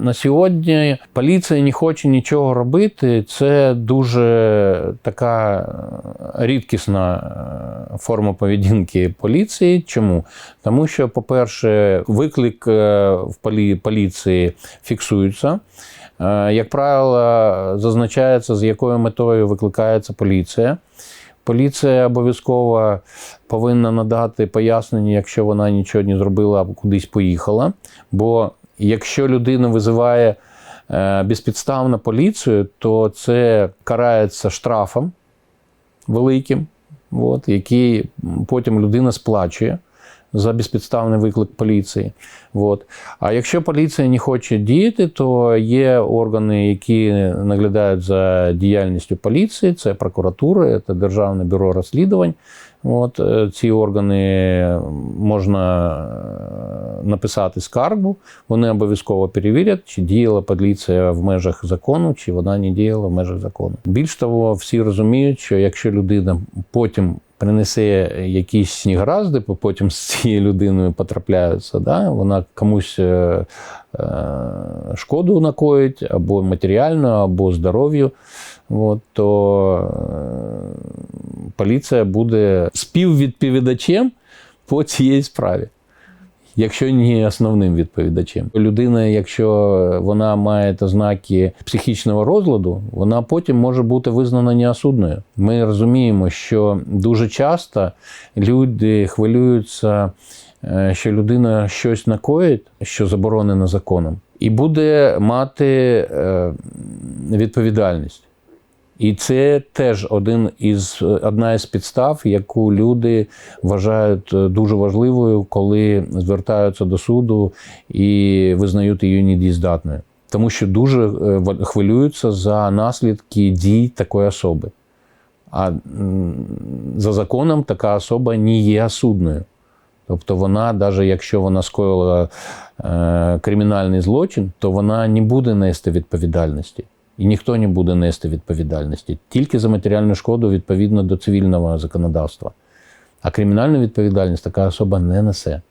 на сьогодні поліція не хоче нічого робити. Це дуже така рідкісна е, форма поведінки поліції. Чому? Тому що, по-перше, виклик е, в полі- поліції фіксується. Е, Як правило, зазначається, з якою метою викликається поліція. Поліція обов'язково повинна надати пояснення, якщо вона нічого не зробила або кудись поїхала. Бо якщо людина визиває е, безпідставно поліцію, то це карається штрафом великим, от, який потім людина сплачує за безпідставний виклик поліції. От. А якщо поліція не хоче діяти, то є органи, які наглядають за діяльністю поліції, це прокуратура, це Державне бюро розслідувань. От, е, ці органи можна е, написати скаргу, вони обов'язково перевірять, чи діяла поліція в межах закону, чи вона не діяла в межах закону. Більш того, всі розуміють, що якщо людина потім принесе якісь негаразди, потім з цією людиною потрапляються, да, вона комусь е, е, шкоду накоїть або матеріально, або здоров'ю, то е, поліція буде співвідповідачем по цій справі. Якщо не основним відповідачем, людина, якщо вона має ознаки психічного розладу, вона потім може бути визнана неосудною. Ми розуміємо, що дуже часто люди хвилюються, е, що людина щось накоїть, що заборонено законом, і буде мати е, відповідальність. І це теж один із одна із підстав, яку люди вважають е, дуже важливою, коли звертаються до суду і визнають її недієздатною. Тому що дуже е, хвилюються за наслідки дій такої особи. А за законом така особа не є судною. Тобто вона, навіть якщо вона скоїла е, кримінальний злочин, то вона не буде нести відповідальності. І ніхто не буде нести відповідальності тільки за матеріальну шкоду відповідно до цивільного законодавства. А кримінальну відповідальність така особа не несе.